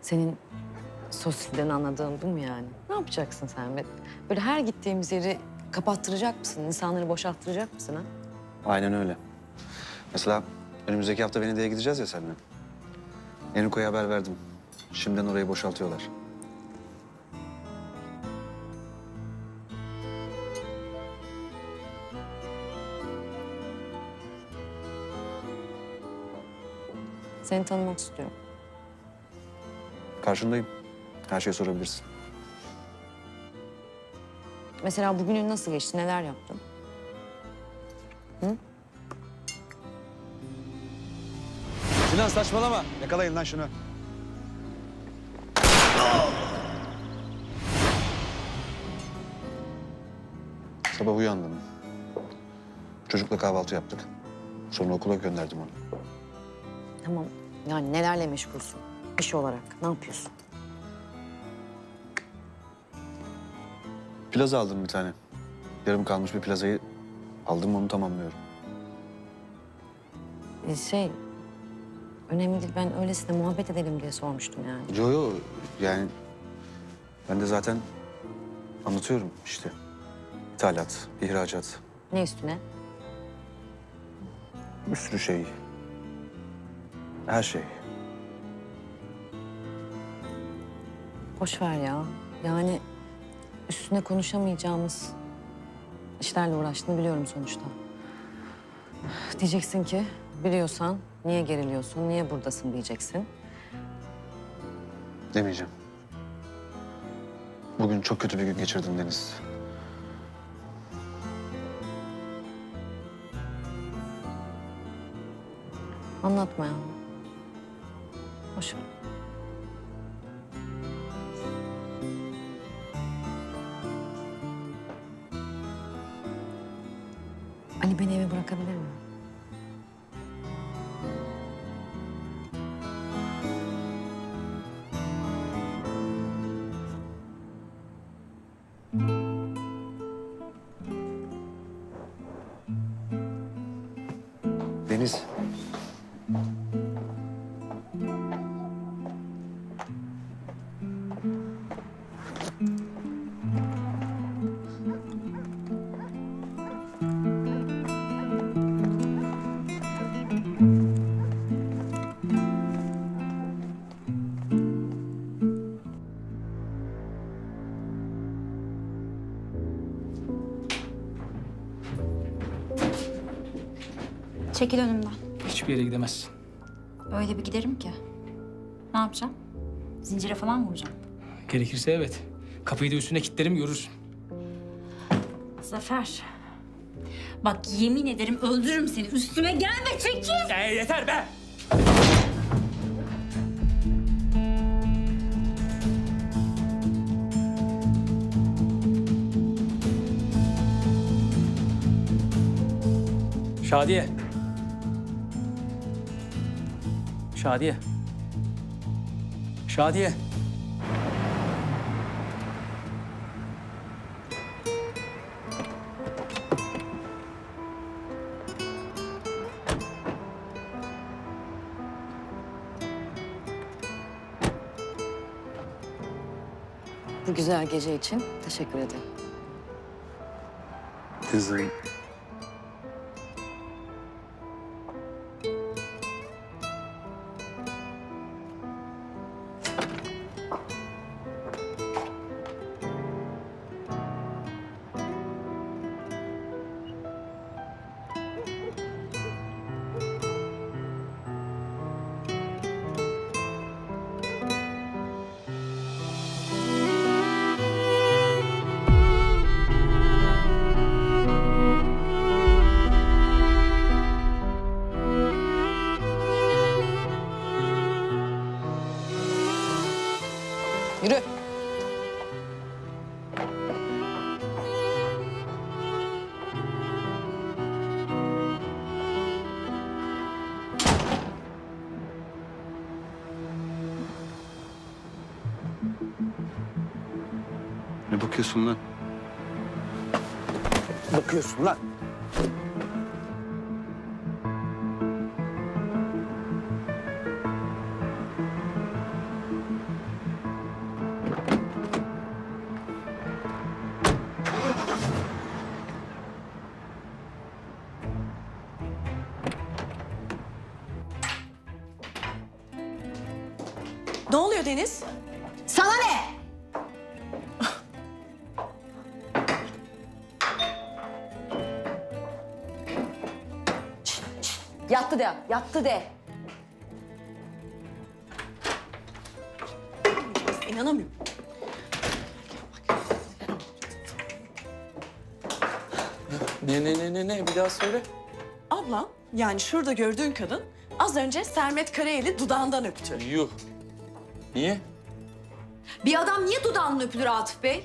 Senin sosyalden anladığın bu mu yani? Ne yapacaksın sen? Böyle her gittiğimiz yeri kapattıracak mısın? İnsanları boşalttıracak mısın ha? Aynen öyle. Mesela önümüzdeki hafta Venedik'e gideceğiz ya seninle. Enrico'ya haber verdim. Şimdiden orayı boşaltıyorlar. Seni tanımak istiyorum. Karşındayım. Her şeyi sorabilirsin. Mesela bugünün nasıl geçti? Neler yaptın? Sinan saçmalama. Yakalayın lan şunu. Sabah uyandım. Çocukla kahvaltı yaptık. Sonra okula gönderdim onu. Tamam. Yani nelerle meşgulsün? İş olarak ne yapıyorsun? Plaza aldım bir tane. Yarım kalmış bir plazayı aldım onu tamamlıyorum. Ee, şey, önemli değil. Ben öylesine muhabbet edelim diye sormuştum yani. Yo yo yani ben de zaten anlatıyorum işte. İthalat, ihracat, Ne üstüne? bir sürü şey. Her şey. Boş ver ya. Yani üstüne konuşamayacağımız işlerle uğraştığını biliyorum sonuçta. Diyeceksin ki biliyorsan niye geriliyorsun, niye buradasın diyeceksin. Demeyeceğim. Bugün çok kötü bir gün geçirdim Deniz. Anlatma ya. Ver. Ali beni eve bırakabilir mi? Deniz. Çekil önümden. Hiçbir yere gidemezsin. Öyle bir giderim ki. Ne yapacağım? Zincire falan vuracağım? Gerekirse evet. Kapıyı da üstüne kilitlerim görürsün. Zafer. Bak yemin ederim öldürürüm seni. Üstüme gelme çekil. Ee, yeter be! Şadiye. Şadiye. Şadiye. Bu güzel gece için teşekkür ederim. Kızım. Ne bakıyorsun lan? Bakıyorsun lan. Ne oluyor Deniz? Sana ne? Yattı de, yattı de. İnanamıyorum. Ne ne ne ne ne bir daha söyle. Ablam yani şurada gördüğün kadın az önce Sermet Karayel'i dudağından öptü. Yuh. Niye? Bir adam niye dudağını öpülür Atıf Bey?